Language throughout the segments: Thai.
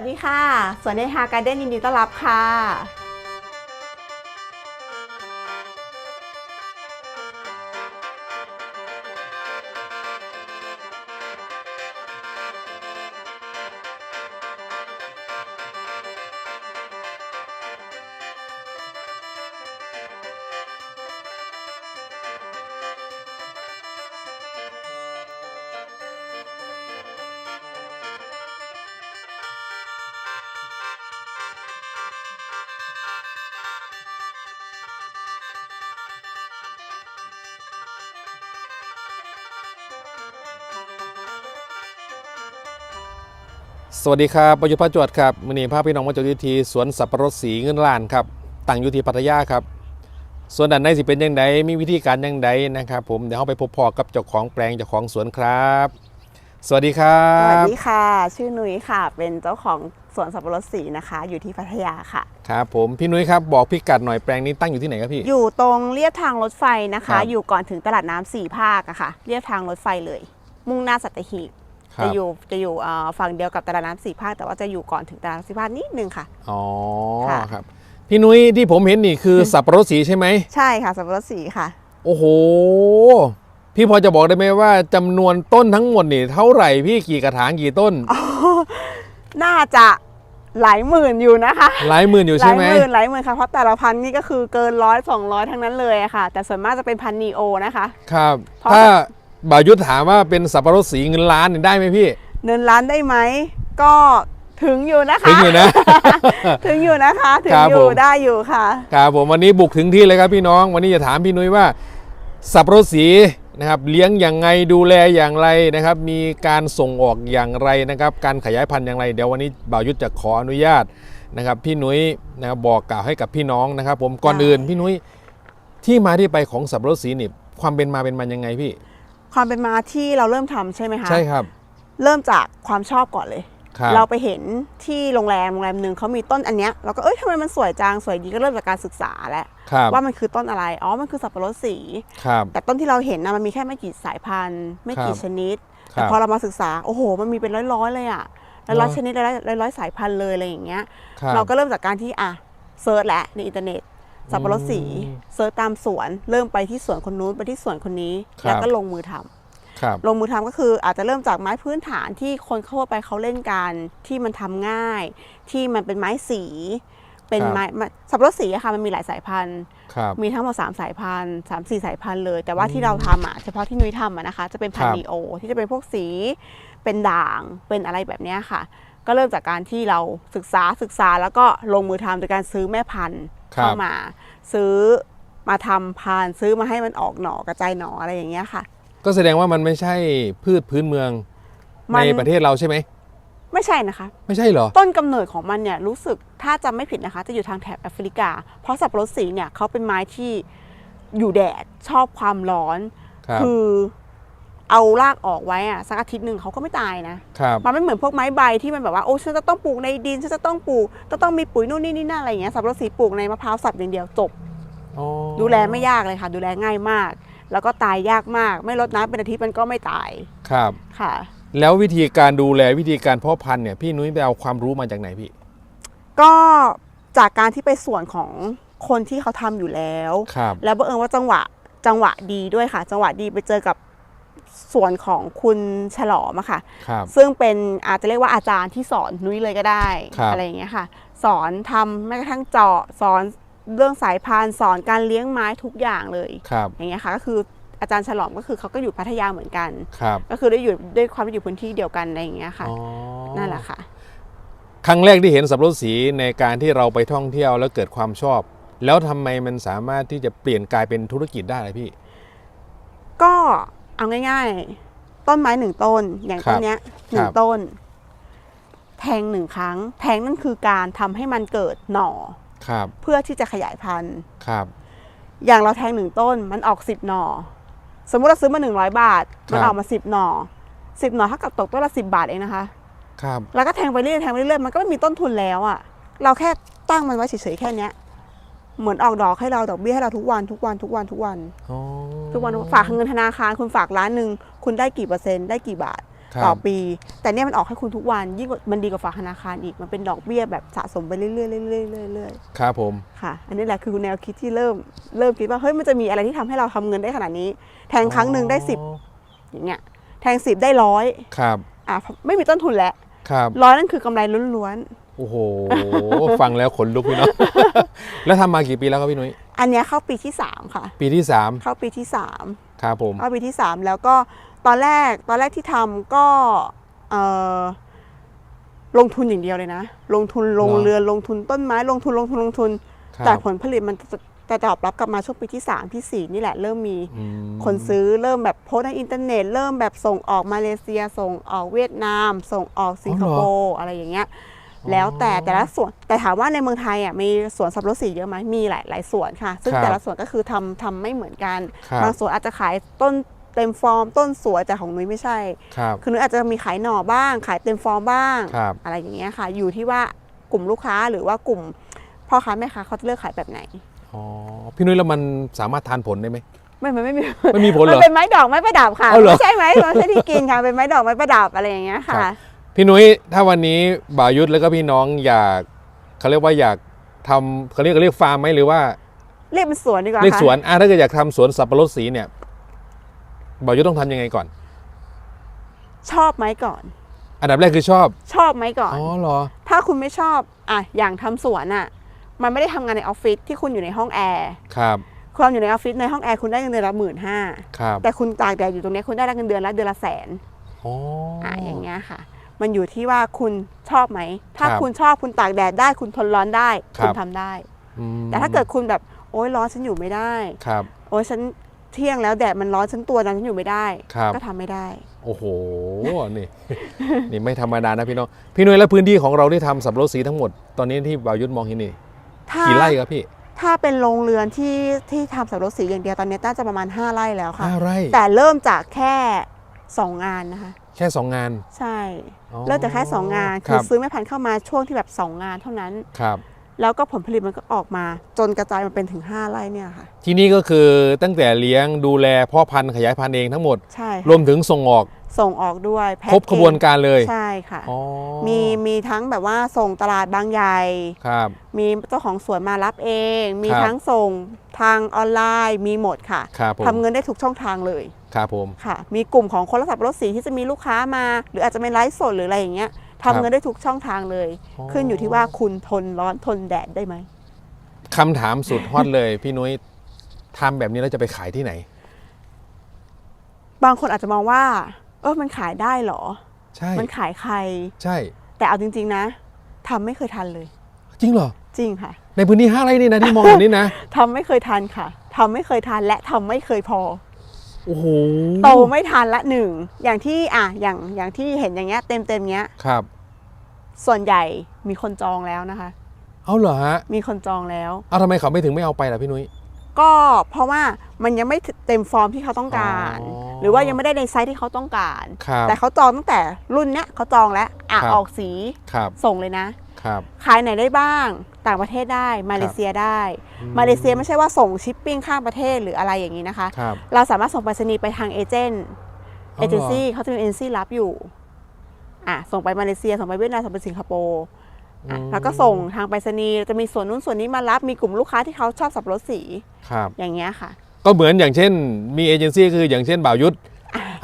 สวัสดีค่ะ สวนในฮาการ์เด้นยินดีต้อนรับค่ะ สวัสดีครับประยุทธ์พระจวดครับมือนี้พาพี่น้องมาจดอยู่ที่สวนสับปะรดสีเงินล้านครับตั้งอยู่ที่พัทยาครับส่วนด้านในสิเป็นยังไงมีวิธีการยังไงนะครับ ผมเดี๋ยวเราไปพบพอกับเจ้าของแปลงเจ้าของสวนครับ สวัสดีครัสวัสบ ดีค่ะ ชื่อนุ้ยค่ะ เป็นเจ้าของสวนสับปะรดสีนะคะ อยู่ที่พัทยาค่ะ ครับ ผมพี่นุ้ยครับบอกพิกัดหน่อยแปลงนี้ตั้งอยู่ที่ไหนครับพี่ อยู่ตรงเรียบทางรถไฟนะครัคะ บ อยู่ก่อนถึงตลาดน้ำสี่ภาคอะค่ะเรียบทางรถไฟเลย มุ่งหน้าสัตหีบ ครัจะบอยู่จะอยู่เอ่อฝั่งเดียวกับตลาดน้ำสี่ภาคแต่ว่าจะอยู่ก่อนถึงตลาดน้ำสี่ภาคนิดนึงค่ะ อ๋อค่ะ ครับ พี่นุ้ยที่ผมเห็นนี่คือสับปะรดสีใช่ไหม ใช่ค่ะสับปะรดสีค่ะ โอ้โห พี่พอจะบอกได้ไหมว่าจำนวนต้นทั้งหมดนี่เท่าไหร่พี่กี่กระถางกี่ต้น น่าจะหลายหมื่นอยู่นะคะ หลายหมื่นอยู่หใช่ลายไหม หมื่นหลายหมื่นค่ะเพราะแต่ละพันธุ์นี่ก็คือเกินร้อยสองร้อยทั้งนั้นเลยอะค่ะ แต่ส่วนมากจะเป็นพันธุ์นีโอนะคะ ครับ เพราะ ถ้า บ่าวยุทธถามว่าเป็นสับปะรดสีเงินล้านนี่ได้ไหมพี่ เงินล้านได้ไหมก็ถึงอยู่นะคะ ถึงอยู่นะ ถึงอยู่นะคะ ถึงครับอยู่ผมได้อยู่ค่ะครับผมวันนี้บุกถึงที่เลยครับพี่น้อง วันนี้จะถามพี่นุ้ยว่า สับปะรดสีนะครับเลี้ยงอย่างไงดูแลอย่างไรนะครับ มีการส่งออกอย่างไรนะครับ การขยายพันธุ์อย่างไร เดี๋ยววันนี้บ่าวยุทธจะขออนุญาตนะครับ พี่นุ้ยนะครับบอกกล่าวให้กับพี่น้องนะครับ ผมก่อนได้อื่นพี่นุ้ยที่มาที่ไปของสับปะรดสีนี่ความเป็นมาเป็นมันยังไงพี่ ความเป็นมาที่เราเริ่มทำใช่ไหมคะใช่ครับ เริ่มจากความชอบก่อนเลยครับเราไปเห็นที่โรงแรมโรงแรมหนึ่งเขามีต้นอันเนี้ยเราก็เอ้ยทำไมมันสวยจังสวยดีก็เริ่มจากการศึกษาแล้วครับว่ามันคือต้นอะไรอ๋อมันคือสับปะรดสีครับแต่ต้นที่เราเห็นนะมันมีแค่ไม่กี่สายพันธุ์ ไม่กี่ครับชนิดคแต่รับพอเรามาศึกษาโอ้โห มันมีเป็นร้อยๆเลยอะร้อยเหรร้ออยชนิดร้อยร้อยร้อยสายพันธุ์เลยอะไรอย่างเงี้ยครับเราก็เริ่มจากการที่อะเซิร์ชแหละในอินเทอร์เน็ต สับปะรดสีอืมเซิร์ชตามสวน เริ่มไปที่สวนคนนู้นไปที่สวนคนนี้ครับแล้วก็ลงมือทำครับลงมือทำก็คืออาจจะเริ่มจากไม้พื้นฐานที่คนเข้าไปเขาเล่นกันที่มันทำง่าย ที่มันเป็นไม้สี เป็นไม้ไม้สับปะรดสีอะค่ะมันมีหลายสายพันธุ์ครับมีทั้งหมด3สายพันธุ์สามสี่สายพันธุ์เลย แต่ว่าที่เราทำอะเฉพาะที่นุ้ยทำอะนะคะ จะเป็นพันครับธุ์นีโอ ที่จะเป็นพวกสีเป็นด่างเป็นอะไรแบบเนี้ยค่ะ ก็เริ่มจากการที่เราศึกษาศึกษาแล้วก็ลงมือทำโดยการซื้อแม่พันธุ์ครับ เข้ามาซื้อมาทำพันธุ์ซื้อมาให้มันออกหน่อกระจายหน่ออะไรอย่างเงี้ยค่ะ ก็แสดงว่ามันไม่ใช่พืชพื้นเมืองมัในนประเทศเราใช่ไหมไม่ใช่นะคะ ไม่ใช่เหรอ ต้นกำเนิดของมันเนี่ยรู้สึกถ้าจำไม่ผิดนะคะ จะอยู่ทางแถบแอฟริกา เพราะสับปะรดสีเนี่ยเขาเป็นไม้ที่อยู่แดดชอบความร้อนครับคือ เอารากออกไว้อะสักอาทิตย์หนึ่งเขาก็ไม่ตายนะครับมันไม่เหมือนพวกไม้ใบที่มันแบบว่าโอ้ฉันจะต้องปลูกในดินฉันจะต้องปลูกจะต้องมีปุ๋ยนู่นนี่นี่นั่นอะไรอย่างเงี้ยสับปะรดสีปลูกในมะพร้าวสับอย่างเดียวจบอ๋อดูแลไม่ยากเลยค่ะ ดูแลง่ายมาก แล้วก็ตายยากมาก ไม่รดน้ำเป็นอาทิตย์มันก็ไม่ตายครับค่ะ แล้ววิธีการดูแลวิธีการเพาะพันธุ์เนี่ยพี่นุ้ยไปเอาความรู้มาจากไหนพี่ ก็จากการที่ไปส่วนของคนที่เขาทำอยู่แล้วครับแล้วบังเอิญว่าจังหวะจังหวะดีด้วยค่ะ จังหวะดีไปเจอกับ ส่วนของคุณฉลอมอะค่ะครับซึ่งเป็นอาจจะเรียกว่าอาจารย์ที่สอนนุ้ยเลยก็ได้ครับอะไรอย่างเงี้ยค่ะ สอนทำแม้กระทั่งเจาะสอนเรื่องสายพานธุ์สอนการเลี้ยงไม้ทุกอย่างเลยครับอย่างเงี้ยค่ะก็คืออาจารย์ฉลอมก็คือเขาก็อยู่พัทยาเหมือนกันครับก็คือได้อยู่ด้วยความที่อยู่พื้นที่เดียวกันอะไรอย่างเงี้ยค่ะอ๋อนั่นแหละค่ะ ครั้งแรกที่เห็นสับปะรดสีในการที่เราไปท่องเที่ยวแล้วเกิดความชอบ แล้วทำไมมันสามารถที่จะเปลี่ยนกลายเป็นธุรกิจได้ล่ะพี่ ก็ เอาง่ายๆ ต้นไม้หนึ่งต้น อย่างครับต้นเนี้ยหนึ่คงรับต้น แทงหนึ่งครั้ง แทงนั่นคือการทำให้มันเกิดหน่อครับ เพื่อที่จะขยายพันธุ์ครับ อย่างเราแทงหนึ่งต้นมันออกสิบหน่อ สมมุติเราซื้อมาหนึ่งร้อยบาท มันครับออกมาสิบหน่อสิบหน่อเท่ากับตกต้นละสิบาทเองนะคะ ครับ แล้วก็แทงไปเรื่อยๆแทงไปเรื่อยๆมันก็ไม่มีต้นทุนแล้วอะ่ะ เราแค่ตั้งมันไว้เฉยๆแค่เนี้ย เหมือนออกดอกให้เราดอกเบี้ยให้เราทุกวันทุกวันทุกวันทุกวันอ๋อทุกวันฝากเงินธนาคารคุณฝากล้านหนึ่งคุณได้กี่เปอร์เซ็นต์ได้กี่บาทครับ ต่อปี แต่เนี่ยมันออกให้คุณทุกวันยิ่งกว่ามันดีกว่าฝากธนาคารอีกมันเป็นดอกเบี้ยแบบสะสมไปเรื่อยๆเรื่อยๆเรื่อยๆครับผมค่ะ อันนี้แหละคือแนวคิดที่เริ่มเริ่มคิดว่าเฮ้ยมันจะมีอะไรที่ทำให้เราทำเงินได้ขนาดนี้ แทงครั้งหนึ่งได้สิบอ๋ออย่างเงี้ยแทงสิบได้ร้อยครับ อะไม่มีต้นทุนแล้วครับ ร้อยนั่นคือกำไรล้วน โอ้โห ฟังแล้วขนลุกพี่น้องแล้วทำมากี่ปีแล้วครับพี่นุ้ยๆอันเนี้ยเข้าปีที่สามค่ะ ปีที่สามเข้าปีที่สามครับผมเข้าปีที่สามแล้วก็ตอนแรกตอนแรกที่ทำก็เอ่อลงทุนอย่างเดียวเลยนะ ลงทุนลงเรือนลงทุนต้นไม้ ลงทุนลงทุนลงทุนครับแต่ผลผลิตมันจะจะตอบรับกลับมาช่วงปีที่ 3 ที่ 4 นี่แหละเริ่มมีอืมคนซื้อเริ่มแบบโพสต์ในอินเทอร์เน็ต เริ่มแบบส่งออกมาเลเซีย ส่งออกเวียดนาม ส่งออกสิงคโปร์อะไรอย่างเงี้ย แล้วแต่แต่ละส่วนแต่ถามว่าในเมืองไทยอะมีสวนสับปะรดสีเยอะไหมมีหลายหลายสวนค่ะ ซึ่งครับแต่ละสวนก็คือทำทำไม่เหมือนกัน ครับ บางสวนอาจจะขายต้นเต็มฟอร์ม ต้นสวยแต่ของนุ้ยไม่ใช่ ครับ คือนุ้ยอาจจะมีขายหน่อบ้าง ขายเต็มฟอร์มบ้าง ครับ อะไรอย่างเงี้ยค่ะ อยู่ที่ว่ากลุ่มลูกค้าหรือว่ากลุ่มพ่อค้าแม่ค้าเขาจะเลือกขายแบบไหน อ๋อ พี่นุ้ยแล้วมันสามารถทานผลได้ไหม ไม่มันไม่มี ไม่มีผลเหมัรนอ เป็นไม้ดอกไม้ประดับค่ะ เอาเหรอไม่ใช่ไหมมันไม่ใช่ที่กินค่ะ เป็นไม้ดอกไม้ประดับอะไรอย่างเงี้ยครัค่ะ บ พี่นุ้ยถ้าวันนี้บ่าวยุทธแล้วก็พี่น้องอยากเขาเรียกว่าอยากทำเขาเรียกเขาเรียกฟาร์มไหมหรือว่าเรียกเป็นสวนดีกว่าเรียกค่ะสวนอะถ้าเกิดอยากทำสวนสับปะรดสีเนี่ยบ่าวยุทธต้องทำยังไงก่อน ชอบไหมก่อน อันดับแรกคือชอบ ชอบไหมก่อน อ๋อเหรอ ถ้าคุณไม่ชอบอะอย่างทำสวนอะ มันไม่ได้ทำงานในออฟฟิศที่คุณอยู่ในห้องแอร์ครับ ความอยู่ในออฟฟิศในห้องแอร์คุณได้เงินเดือนละหมื่นห้าครับแต่คุณตากแดดอยู่ตรงเนี้ยคุณได้เงินเดือนละเดือนละแสนอ๋อออะอย่างเงี้ยค่ะ มันอยู่ที่ว่าคุณชอบไหม ถ้าครับคุณชอบคุณตากแดดได้ คุณทนร้อนได้ ครับ คุณทำได้ อืมแต่ถ้าเกิดคุณแบบโอ๊ยร้อนฉันอยู่ไม่ได้ ครับ โอ๊ยฉันเที่ยงแล้วแดดมันร้อนฉันตัวนั้นฉันอยู่ไม่ได้ ครับ ก็ทำไม่ได้ โอ้โห นี่ นี่ไม่ธรรมดานะพี่น้อง พี่นุ้ยแล้วพื้นที่ของเราที่ทำสับปะรดสีทั้งหมด ตอนนี้ที่บ่าวยุทธมองเห็นนี่ถ้ากี่ไร่ครับพี่ถ้าเป็นโรงเรือนที่ที่ทำสับปะรดสีอย่างเดียวตอนนี้น่าจะประมาณ 5 ไร่แล้วค่ะ ห้าไร่แต่เริ่มจากแค่ 2 งานนะคะ แค่สองงาน ใช่อ๋อเริ่มจากแค่2งานคคืรัอบซื้อแม่พันธุ์เข้ามาช่วงที่แบบ 2 งานเท่านั้น ครับ แล้วก็ผลผลิตมันก็ออกมา จนกระจายมาเป็นถึง 5ไร่เนี่ยค่ะ ที่นี่ก็คือตั้งแต่เลี้ยงดูแลพ่อพันธุ์ขยายพันธุ์เองทั้งหมด ใช่รค่ะวมถึงส่งออกส่งออกด้วยแพ็คครบขบวนการเลยใช่ค่ะ อ๋อมีมีทั้งแบบว่าส่งตลาดบางใหญ่ ครับ มีเจ้าของสวนมารับเอง มีครับ ทั้งส่งทางออนไลน์มีหมดค่ะครับผมทำเงินได้ทุกช่องทางเลย ครับผมค่ะ มีกลุ่มของคนรักษาารถสีที่จะมีลูกค้ามา หรืออาจจะเป็นไลฟ์สดหรืออะไรอย่างเงี้ยครัทำบเงินได้ทุกช่องทางเลยอ๋อขึ้นอยู่ที่ว่าคุณทนร้อนทนแดดได้ไหมคำถามสุดฮอตเลยพี่นุ้ยทำแบบนี้แล้วจะไปขายที่ไหน บางคนอาจจะมองว่า เออมันขายได้เหรอ ใช่ มันขายใคร ใช่ แต่เอาจริง ๆ นะทำไม่เคยทันเลย จริงเหรอ จริงค่ะ ในพื้นที่ห้าไร่นี่นะที่มองอยู่นี่นะทำไม่เคยทันค่ะทำไม่เคยทันและทำไม่เคยพอ โอ้โหโตไม่ทันละหนึ่งอย่างที่อะอย่างอย่างที่เห็นอย่างเงี้ยเต็มเต็มๆเงี้ยครับ ส่วนใหญ่มีคนจองแล้วนะคะ เอาเหรอฮะมีคนจองแล้ว เอาทำไมเขาไม่ถึงไม่เอาไปล่ะพี่นุ้ย ก็เพราะว่ามันยังไม่เต็มฟอร์มที่เขาต้องการ อ๋อหรือว่ายังไม่ได้ในไซส์ที่เขาต้องการ ครับแต่เขาจองตั้งแต่รุ่นเนี้ยเขาจองแล้วอะครับ ออกสีครับ ส่งเลยนะ ครับขายไหนได้บ้าง ต่างประเทศได้มาเลเซียได้อืมมาเลเซียไม่ใช่ว่าส่งชิปปิ้งข้ามประเทศหรืออะไรอย่างนี้นะคะครับเราสามารถส่งไปรษณีย์ไปทางเอเจนต์เอาเอเหรอเจนซี่เขาจะมีเอเจนซี่รับอยู่อะส่งไปมาเลเซียส่งไปเวียดนามส่งไปสิงคโปร์อะอืมแล้วก็ส่งทางไปรษณีย์จะมีส่วนนู้นส่วนนี้มารับมีกลุ่มลูกค้าที่เขาชอบสับปะรดสีครับอย่างเงี้ยค่ะ ก็เหมือนอย่างเช่น มีเอเจนซี่คืออย่างเช่นบ่าวยุทธ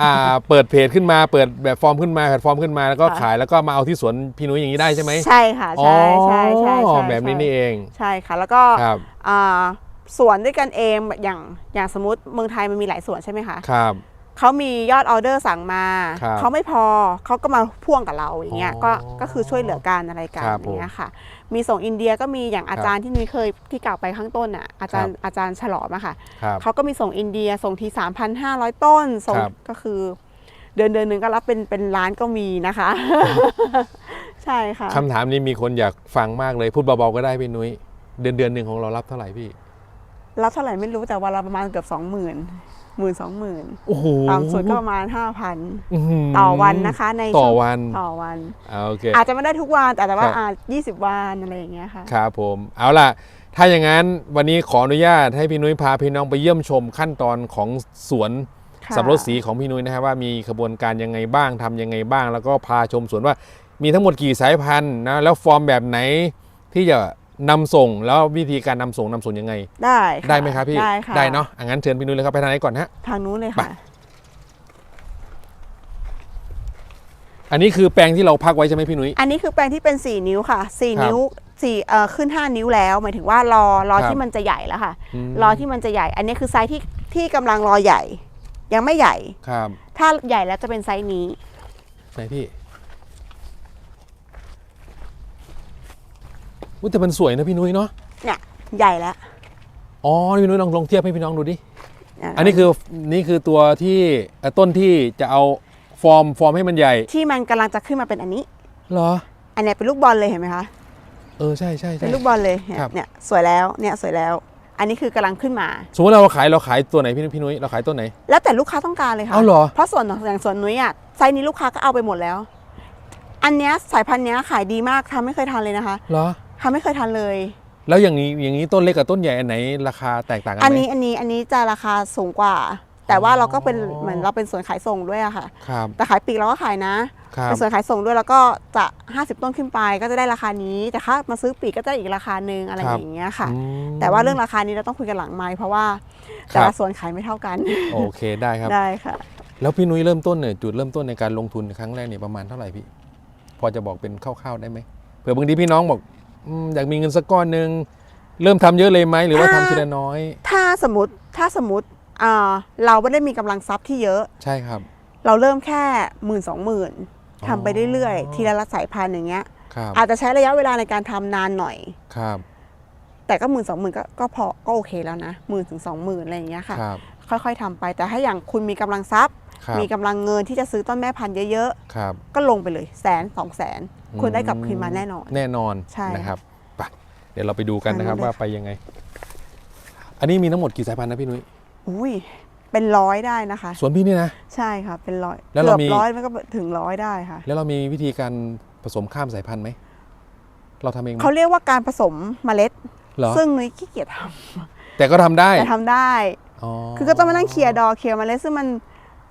อ่าเปิดเพจขึ้นมาเปิดแบบฟอร์มขึ้นมาแพลตฟอร์มขึ้นมาแล้วก็ค่ะ ขายแล้วก็มาเอาที่สวนพี่นุ้ยอย่างนี้ได้ใช่ไหมใช่ค่ะใช่ใช่ใช่อ๋อใช่แบบนี้นี่เองใช่ค่ะแล้วก็ครับอ่าสวนด้วยกันเองอย่างอย่างสมมติเมืองไทยมันมีหลายสวนใช่ไหมคะครับ เขามียอดออเดอร์สั่งมา ครับเขาไม่พอเขาก็มาพ่วงกับเราอย่างเงี้ยอ๋อก็ก็คือช่วยเหลือกันอะไรกันครับ อย่างเงี้ยค่ะ มีส่งอินเดียก็มีอย่างอาจารย์ที่นุ้ยเคยที่กล่าวไปข้างต้นอะอาจารย์อาจารย์ฉลอมอะค่ะครับเขาก็มีส่งอินเดียส่งที 3,500 ต้นส่งครับก็คือ เดือนเดือนหนึ่งก็รับเป็นเป็นล้านก็มีนะคะ ใช่ค่ะคำถามนี้มีคนอยากฟังมากเลยพูดเบาๆก็ได้พี่นุ้ยเดือนเดือนหนึ่งของเรารับเท่าไหร่พี่ รับเท่าไหร่ไม่รู้แต่วันละประมาณเกือบสองหมื่น หมื่นสองหมื่นโอ้โหต่ำสุดก็ประมาณห้าพันอื้อหืต่อวันนะคะในต่อช่งวันต่อวันอ่าโอเคอาจจะไม่ได้ทุกวันแต่แต่ว่าครับอายี่สิบวันอะไรอย่างเงี้ยค่ะครับผมเอาล่ะ ถ้าอย่างนั้นวันนี้ขออนุญาตให้พี่นุ้ยพาพี่น้องไปเยี่ยมชมขั้นตอนของสวนค่ะสับปะรดสีของพี่นุ้ยนะครับว่ามีขบวนการยังไงบ้างทำยังไงบ้าง แล้วก็พาชมสวนว่ามีทั้งหมดกี่สายพันธุ์นะแล้วฟอร์มแบบไหนที่จะ นำส่งแล้ววิธีการนำส่งนำส่งยังไง ได้ะได้ไหมครับพี่ได้ค่ะได้เนาะอะงั้นเชิญพี่นุ้ยเลยครับไปทางไหนก่อนฮะ ทางนู้นเลยไปค่ะอันนี้คือแปลงที่เราพักไว้ใช่ไหมพี่นุ้ย อันนี้คือแปลงที่เป็น 4 นิ้วค่ะ ครับ4 นิ้วสี่เอ่อขึ้น 5 นิ้วแล้ว หมายถึงว่ารอรอครับ ที่มันจะใหญ่แล้วค่ะ มรอที่มันจะใหญ่ อันนี้คือไซส์ที่ที่กำลังรอใหญ่ ยังไม่ใหญ่ ครับถ้าใหญ่แล้วจะเป็นไซส์นี้ ไหนพี่ อุ๊ยแต่มันสวยนะพี่นุ้ยเนาะเนี่ยใหญ่แล้วอ๋อพี่นุ้ยลองลองเทียบให้พี่น้องดูดิะอันนี้คือนี่คือตัวที่เอ่อต้นที่จะเอาฟอร์มฟอร์มให้มันใหญ่ที่มันกำลังจะขึ้นมาเป็นอันนี้ เหรอ อันเนี้ยเป็นลูกบอลเลยเห็นไหมคะ เออใช่ใช่เป็ใช่ นลูกบอลเลยเนี่ยครับ เนี่ยสวยแล้วเนี่ยสวยแล้ว อันนี้คือกำลังขึ้นมา สมมติเราขายเราขายตัวไหนพี่พี่นุ้ยเราขายต้นไหน แล้วแต่ลูกค้าต้องการเลยค่ะเอาเหรอ เพราะส่วนอย่างส่วนนุ้ยอะไซส์นี้ลูกค้าก็เอาไปหมดแล้ว อันเนี้ยสายพันธุ์เนี้ยขายดีมากทำไม่เคยทานเลยนะคะ เหรอ ทำไม่เคยทานเลย แล้วอย่างนี้อย่างนี้ต้นเล็กกับต้นใหญ่อันไหนราคาแตกต่างกันไหมอันนี้อันนี้อันนี้จะราคาสูงกว่า แต่ว่าเราก็เป็นอ๋อเหมือนเราเป็นส่วนขายส่งด้วยอะค่ะ ครับ แต่ขายปลีกเราก็ขายนะครับ เป็นส่วนขายส่งด้วยแล้วก็จะ 50 ต้นขึ้นไปก็จะได้ราคานี้แต่ถ้ามาซื้อปลีกก็จะอีกราคาหนึ่งอะไรอย่างเงี้ยค่ะ อืม แต่ว่าเรื่องราคานี้เราต้องคุยกันหลังไมค์เพราะว่าแต่ครัละบ ส่วนขายไม่เท่ากันโอเคได้ครับ ได้ค่ะ แล้วพี่นุ้ยเริ่มต้นเนี่ยจุดเริ่มต้นในการลงทุนครั้งแรกเนี่ยประมาณเท่าไหร่พี่ พอจะบอกเป็นคร่าวๆได้ไหมเผื่อบางทีพี่น้องบอก อืมอยากมีเงินสักก้อนหนึ่งเริ่มทำเยอะเลยไหมหรือว่าทำอ่าทีละน้อย ถ้าสมมติถ้าสมมติอ่าเราไม่ได้มีกำลังทรัพย์ที่เยอะ ใช่ครับ เราเริ่มแค่หมื่นสองหมื่นอ๋อทำไปเรื่อยๆทีละละสายพันธุ์อย่างเงี้ยครับอาจจะใช้ระยะเวลาในการทำนานหน่อยครับ แต่ก็หมื่นสองหมื่นก็ก็พอก็โอเคแล้วนะหมื่นถึงสองหมื่นอะไรอย่างเงี้ยค่ะครับค่อยๆทำไปแต่ถ้าอย่างคุณมีกำลังทรัพย์ครับมีกำลังเงินที่จะซื้อต้นแม่พันธุ์เยอะครับๆก็ลงไปเลยแสนสองแสน คุณได้กลับคืนมาแน่นอน แน่นอนใช่ นะครับไปเดี๋ยวเราไปดูกันนะครับทางนู้นเลยว่าไปยังไง อันนี้มีทั้งหมดกี่สายพันธุ์นะพี่นุ้ยอุ้ยเป็นร้อยได้นะคะ สวนพี่นี่นะ ใช่ค่ะ เป็นร้อยแล้วเราเกือบมี ร้อยมันก็ถึงร้อยได้ค่ะ แล้วเรามีวิธีการผสมข้ามสายพันธุ์ไหมเราทำเองไหมเขาเรียกว่าการผสมเมล็ด เหรอซึ่งนุ้ยขี้เกียจทแต่ก็ทำได้ำแต่ทำได้อ๋อคือก็ต้องมานั่งเคลียร์ดอกเคลียร์เมล็ดซึ่งมัน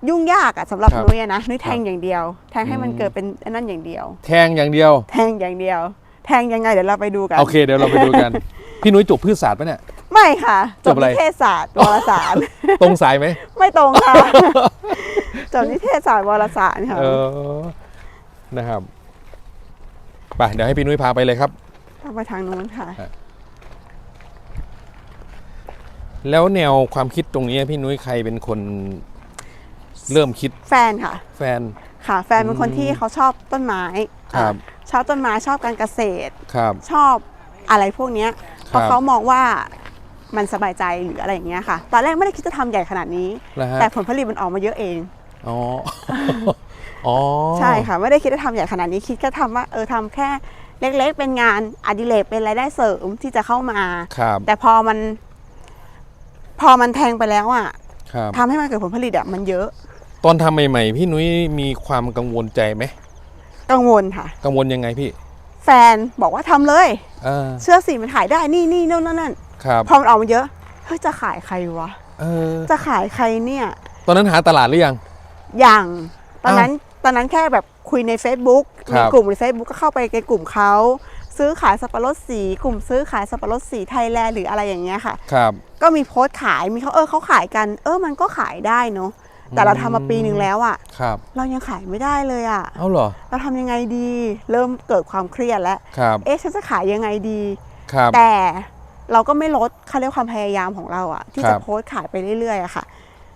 ยุ่งยากอะสำหรับครับ นุ้ยอะนะนุ้ยแทงครับอย่างเดียว แทงให้มันอืมเกิดเป็นอันนั่นอย่างเดียว แทงอย่างเดียว แทงอย่างเดียว แทงยังไงเดี๋ยวเราไปดูกันโอเคเดี๋ยวเราไปดูกัน พี่นุ้ยจบพืชศาสตร์ปะเนี่ย ไม่ค่ะจบอะไร นิเทศศาสตร์วารสาร ตรงสายไหมไม่ตรงค่ะจบนิเทศศาสตร์วารสารค่ะ เออนะครับไปเดี๋ยวให้พี่นุ้ยพาไปเลยครับต้องไปทางนู้นค่ะ แล้วแนวความคิดตรงนี้พี่นุ้ยใครเป็นคน เริ่มคิดแฟนค่ะ แฟน ค่ะ แฟนเป็นคนที่เขาชอบต้นไม้ครับอะชอบต้นไม้ชอบการเกษตร ครับ ชอบอะไรพวกเนี้ยเพราะครับเขามองว่ามันสบายใจหรืออะไรอย่างเงี้ยค่ะ ตอนแรกไม่ได้คิดจะทำใหญ่ขนาดนี้แล้วฮะแต่ผลผลิตมันออกมาเยอะเอง อ๋อ อ๋อ ใช่ค่ะ ไม่ได้คิดจะทำใหญ่ขนาดนี้ คิดแค่ทำว่าเออทำแค่เล็กๆ เป็นงานอดิเรกเป็นรายได้เสริมที่จะเข้ามาครับแต่พอมัน พอมันแทงไปแล้วอะครับทำให้มันเกิดผลผลิตอะมันเยอะ ตอนทำใหม่ๆ พี่นุ้ยมีความกังวลใจไหมกังวลค่ะ กังวลยังไงพี่ แฟนบอกว่าทำเลยเออเชื่อสิมันขายได้นี่นี่นั่นนั่นนั่นครับพอมันออกมาเยอะเฮ้ยจะขายใครวะเออจะขายใครเนี่ย ตอนนั้นหาตลาดหรือยังอย่างตอนนั้นตอนนั้นแค่แบบคุยใน Facebook ครัในบกลุ่มใน Facebook ก็เข้าไปในกลุ่มเขาซื้อขายสับปะรดสีกลุ่มซื้อขายสับปะรดสีไทยแลนด์หรืออะไรอย่างเงี้ยค่ะ ครับ ก็มีโพสต์ขายมีเขาเออเขาขายกัน เออมันก็ขายได้เนาะ แต่เราทำมาปีหนึ่งแล้วอะครับเรายังขายไม่ได้เลยอะเอาเหรอเราทำยังไงดี เริ่มเกิดความเครียดแล้วครับเอ๊ะฉันจะขายยังไงดีครับแต่เราก็ไม่ลดเขาเรียกความพยายามของเราอะที่ครัจะบโพสต์ขายไปเรื่อยๆอะค่ะ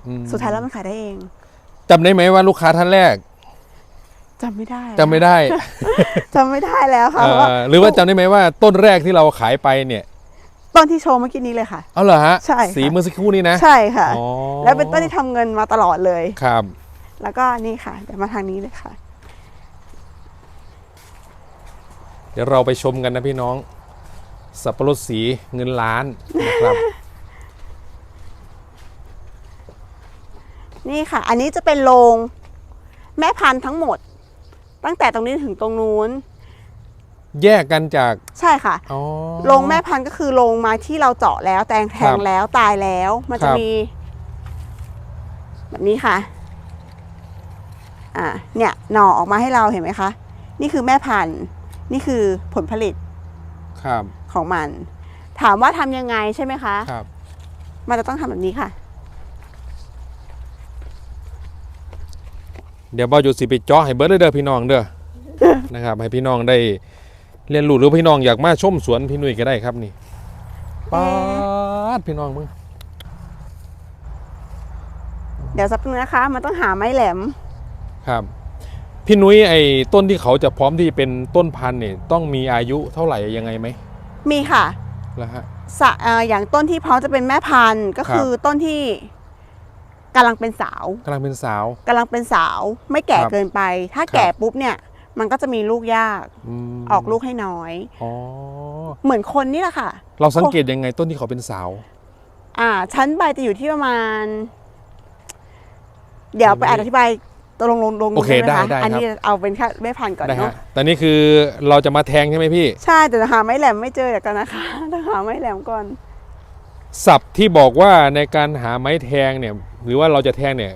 อืมสุดท้ายแล้วมันขายได้เองจำได้ไหมว่าลูกค้าท่านแรกจำไม่ได้จำไม่ได้จำไม่ได้แล้วค่ะเอ่เพราะว่าอหรือว่าจำได้ไหมว่าต้นแรกที่เราขายไปเนี่ย ต้นที่โชว์เมื่อกี้นี้เลยค่ะ เอาเหรอฮะใช่ค่ะ สีเมื่อสักครู่นี้นะ ใช่ค่ะ อ๋อ แล้วเป็นต้นที่ทำเงินมาตลอดเลย ครับ แล้วก็นี่ค่ะ เดี๋ยวมาทางนี้เลยค่ะ เดี๋ยวเราไปชมกันนะพี่น้อง สับปะรดสีเงินล้านนะครับ นี่ค่ะ อันนี้จะเป็นโรงแม่พันธุ์ทั้งหมด ตั้งแต่ตรงนี้ถึงตรงนู้น แยกกันจากใช่ค่ะอ๋อ โรงแม่พันธุ์ก็คือโรงไม้ที่เราเจาะแล้วแตงแทงครับแล้วตายแล้ว มันคจะรับ มี แบบนี้ค่ะ อ่า เนี่ยหน่อออกมาให้เราเห็นไหมคะ นี่คือแม่พันธุ์ นี่คือผลผลิตครับของมัน ถามว่าทำยังไงใช่ไหมคะ ครับ มันจะต้องทำแบบนี้ค่ะ เดี๋ยวบอจุดสิไปเจาะให้เบิร์ดเด้อพี่น้องเด้อ นะครับให้พี่น้องได้ เรียนรู้หรือพี่น้องอยากมาชมสวนพี่หนุ่ยก็ได้ครับนี่ป๊าดพี่น้องมึงเดี๋ยวสักนึงนะคะ มันต้องหาไม้แหลม ครับ พี่นุ้ยไอ้ต้นที่เขาจะพร้อมที่เป็นต้นพันธุ์เนี่ยต้องมีอายุเท่าไหร่ยังไงไหมมีค่ะแล้วฮะสะเอ่ออย่างต้นที่พร้อมจะเป็นแม่พันธุ์ก็ครับคือต้นที่กำลังเป็นสาวกำลังเป็นสาว กำลังเป็นสาว ไม่แก่ครับเกินไป ถ้าครับ แก่ปุ๊บเนี่ย มันก็จะมีลูกยาก มออกลูกให้น้อย อ๋อเหมือนคนนี่แหละค่ะ เราสังเกตยังไงต้นที่เขาเป็นสาว อ่า ชั้นใบจะอยู่ที่ประมาณ เดี๋ยวไปอืมอธิบายตรงลงลงโอเคได้ไหมคะได้ได้อันนี้ครับเอาเป็นแค่แม่พันธุ์ก่อนได้เนาะฮะแต่นี่คือเราจะมาแทงใช่ไหมพี่ ใช่แต่หาไม้แหลมไม่เจอเดี๋ยวกันนะคะต้องหาไม้แหลมก่อน ศัพท์ที่บอกว่าในการหาไม้แทงเนี่ย หรือว่าเราจะแทงเนี่ย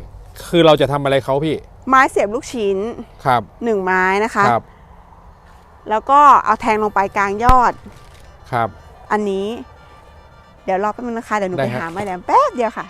คือเราจะทำอะไรเขาพี่ ไม้เสียบลูกชิ้นครับหนึ่งไม้นะคะครับแล้วก็เอาแทงลงไปกลางยอดครับ อันนี้ เดี๋ยวรอแป๊บนึงนะคะเดี๋ยวหนูได้ไปฮะ หาไม้แหลมแป๊บเดียวค่ะ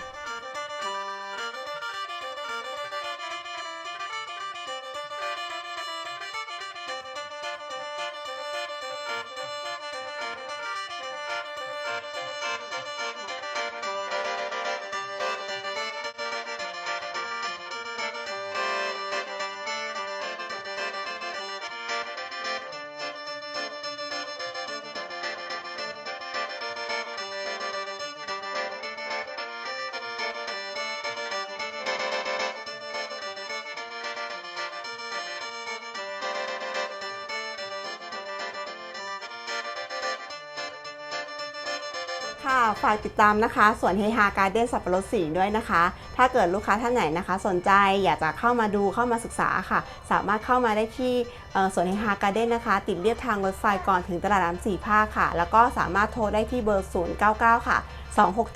ค่ะ ฝากติดตามนะคะสวนเฮฮาการ์เด้นสับปะรดสีด้วยนะคะ ถ้าเกิดลูกค้าท่านไหนนะคะ สนใจอยากจะเข้ามาดูเข้ามาศึกษาค่ะ สามารถเข้ามาได้ที่สวนเฮฮาการ์เด้นนะคะ ติดเรียบทางรถไฟก่อนถึงตลาดน้ำสี่ภาคค่ะ แล้วก็สามารถโทรได้ที่เบอร์ 099 ค่ะ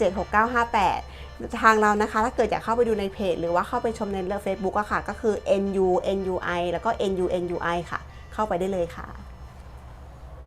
2676958 ทางเรานะคะ ถ้าเกิดอยากเข้าไปดูในเพจ หรือว่าเข้าไปชมในเฟซบุ๊กอะค่ะ ก็คือ NU NUI แล้วก็ NU NUI ค่ะ เข้าไปได้เลยค่ะ